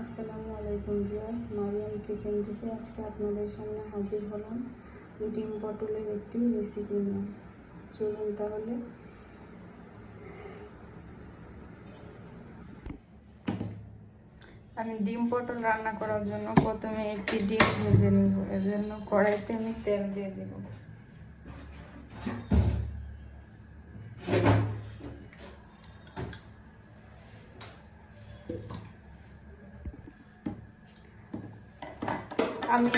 আসসালামু আলাইকুম viewers, Mariam kitchen থেকে আজকে আপনাদের সামনে হাজির হলাম ডিম পটলের একটি রেসিপি নিয়ে। চলুন তাহলে। আমি ডিম পটল রান্না করার জন্য প্রথমে একটি ডিম ভেজে নেব, এর জন্য কড়াইতে আমি তেল দিয়ে দেব। আমি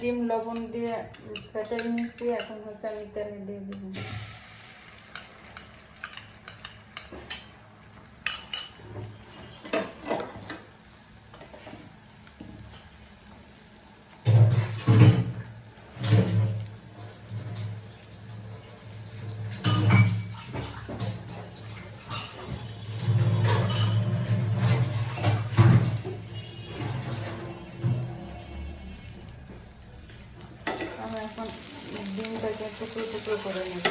ডিম লবণ দিয়ে ফেটে নিয়েছি এখন হচ্ছে আমি তেলে দিয়ে দেব। এখন ডিমটাকে টুকরো টুকরো করে নেব।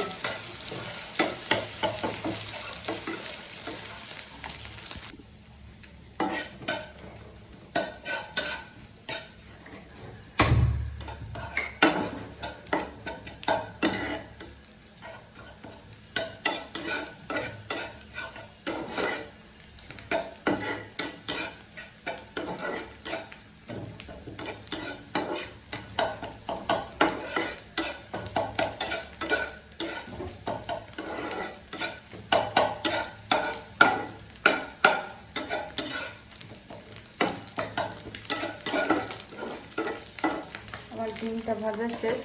আমার ডিমটা ভাজা শেষ।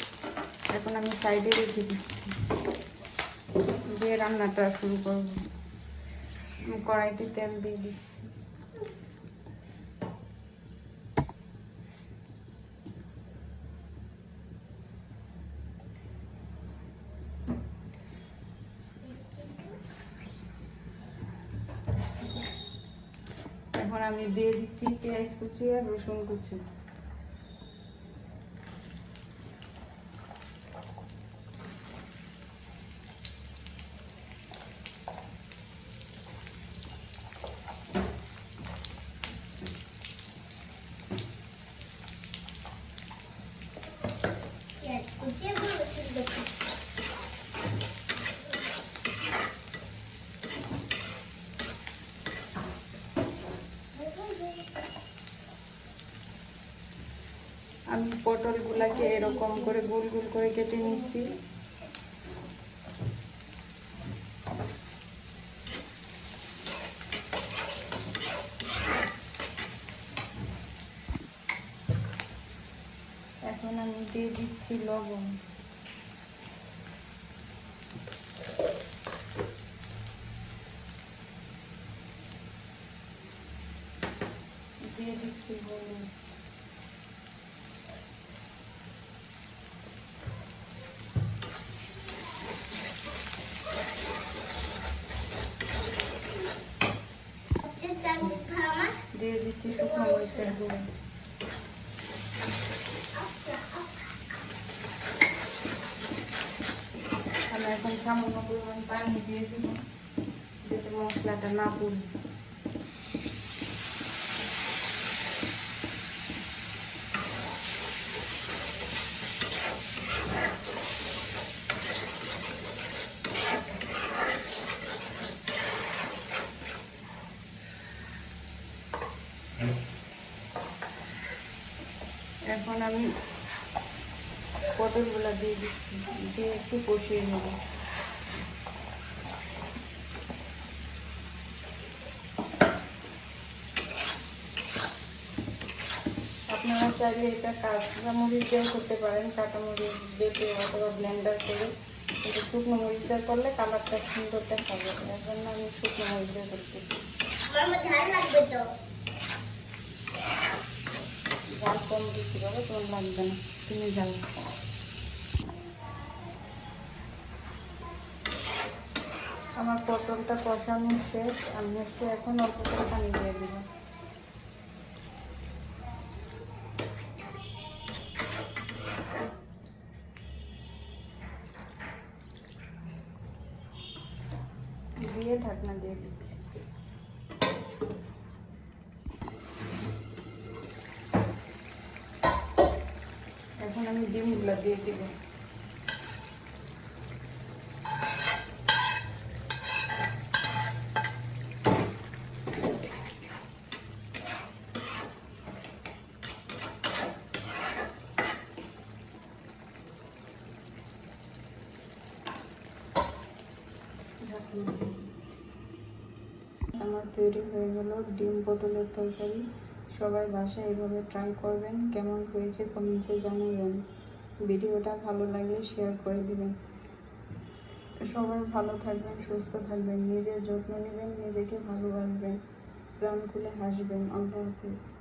এখন আমি সাইডে রেখে দিচ্ছি। দিয়ে রান্নাটা শুরু করব। কড়াইতে তেল দিয়ে দিচ্ছি। এখন আমি দিয়ে দিচ্ছি পেঁয়াজ কুচি আর রসুন কুচি। আমি পটলগুলাকে এরকম করে গোল গোল করে কেটে নিচ্ছি এখন আমি দিয়ে দিচ্ছি লবণ। দিয়ে দিচ্ছি হলুদ। দিয়ে দিচ্ছি শুকনো মরিচের গুঁড়ো। আমি এখন সামান্য পরিমাণ পানি দিয়ে দিব, যাতে মশলাটা না পুড়ে। এখন আমি পটলগুলো দিয়ে দিচ্ছি, দিয়ে একটু কষিয়ে নেব। আপনারা চাইলে এটা কাঁচা মরিচ দিয়েও করতে পারেন কাঁচা মরিচ বেটে অথবা ব্লেন্ডার করে। কিন্তু শুকনো মরিচ দিয়ে করলে কালারটা সুন্দর দেখা যাবে এর জন্য আমি শুকনো মরিচ দিয়ে করতেছি ঝাল কম দিচ্ছি বাবা তোমার লাগবে না তুমি ঝাল আমার পটলটা কষানো শেষ, আমি হচ্ছে এখন অল্প করে পানি দিয়ে দিব। দিয়ে ঢাকনা দিয়ে দিচ্ছি। ডিমগুলো দিয়ে দিব। আমার তৈরি হয়ে গেল ডিম পটলের তরকারি। সবাই বাসায় এভাবে ট্রাই করবেন, কেমন হয়েছে কমেন্টসে জানাবেন। ভিডিওটা ভালো লাগলে শেয়ার করে দেবেন। সবাই ভালো থাকবেন, সুস্থ থাকবেন, নিজের যত্ন নেবেন, নিজেকে ভালোবাসবেন। প্রাণ খুলে হাসবেন। আল্লাহ হাফিজ।